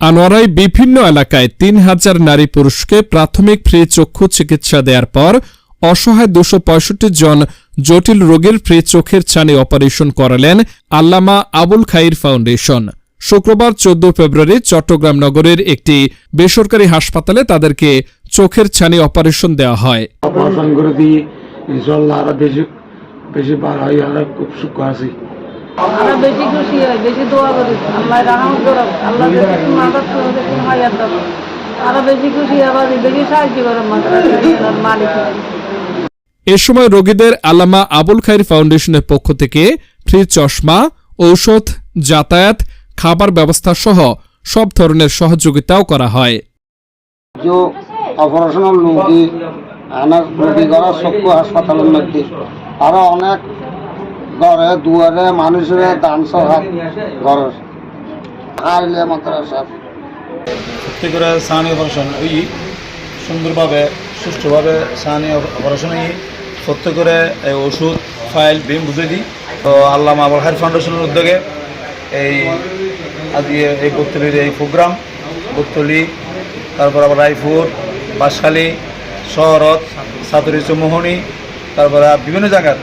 আনোয়ারায় বিভিন্ন এলাকায় তিন হাজার নারী পুরুষকে প্রাথমিক ফ্রি চক্ষু চিকিৎসা দেওয়ার পর অসহায় দুশো জন জটিল রোগীর ফ্রি চোখের ছানি অপারেশন করালেন আল্লামা আবুল খাইর ফাউন্ডেশন। শুক্রবার চোদ্দ ফেব্রুয়ারি চট্টগ্রাম নগরের একটি বেসরকারি হাসপাতালে তাদেরকে চোখের ছানি অপারেশন দেওয়া হয়। খুব সুখ আছি। আমরা বেশি খুশি হয় বেশি দোয়া করি। আল্লাহ রাহমত করো আল্লাহ দাও। আরও বেশি খুশি আবার বেশি সাহায্য করো মালিক এ সময় রোগীদের আল্লামা আবুল খাইর ফাউন্ডেশনের পক্ষ থেকে ফ্রি চশমা ঔষধ যাতায়াত খাবার ব্যবস্থা সহ সব ধরনের সহযোগিতাও করা হয়। যে অপারেশনাল রোগী অনেক রোগী করা চক্ষু হাসপাতালের মধ্যে আরও অনেক ঘরে দুয়ারে মানুষের দান সহায়। ঘরের আইলে মাদ্রাসা সত্যি করে সানি অপারেশন ওই সুন্দরভাবে সুষ্ঠুভাবে সানি অপারেশন ওই সত্য করে এই ওষুধ ফাইল বিম বুঝে দিই। তো আল্লাহ আবুল হায়ার ফাউন্ডেশনের উদ্যোগে এই আজকে এই বত্তলির এই প্রোগ্রাম বত্তলি তারপর আবার রায়পুর বাঁশখালী শহরত সাতুরি চৌমোহনী তারপরে বিভিন্ন জায়গার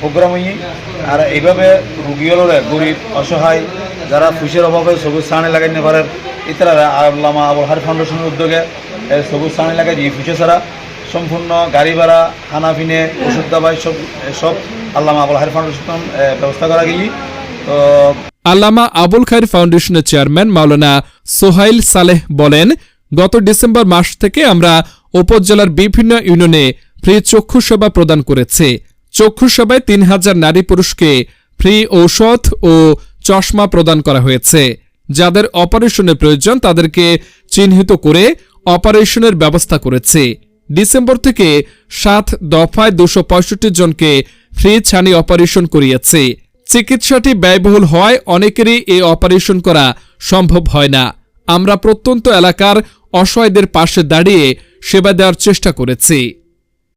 প্রোগ্রাম হই আর এইভাবে রুগী রুগীগুলোরে গরিব, অসহায়, যারা ফুসের অভাবে সবুজ সানি লাগাইতে পারে ইতারা আল্লামা আবুল হার ফাউন্ডেশনের উদ্যোগে সবুজ সানি লাগাই দিয়ে ফুসে ছাড়া সম্পূর্ণ গাড়ি ভাড়া, খানা পিনে, ওষুধ দাবাই সব সব আল্লামা আবুল হার ফাউন্ডেশন ব্যবস্থা করা গিয়ে তো আল্লামা আবুল খায়ের ফাউন্ডেশনের চেয়ারম্যান মাওলানা সোহাইল সালেহ বলেন, গত ডিসেম্বর মাস থেকে আমরা উপজেলার বিভিন্ন ইউনিয়নে ফ্রি চক্ষু সেবা প্রদান করেছি। চক্ষু সেবায় তিন হাজার নারী পুরুষকে ফ্রি ঔষধ ও চশমা প্রদান করা হয়েছে। যাদের অপারেশনের প্রয়োজন, তাদেরকে চিহ্নিত করে অপারেশনের ব্যবস্থা করেছে। ডিসেম্বর থেকে সাত দফায় দুশো জনকে ফ্রি ছানি অপারেশন করিয়েছে। চিকিৎসাটি ব্যয়বহুল হওয়ায় অনেকেরই এই অপারেশন করা সম্ভব হয় না। আমরা প্রত্যন্ত এলাকার অসহায়দের পাশে দাঁড়িয়ে সেবা দেওয়ার চেষ্টা করেছি।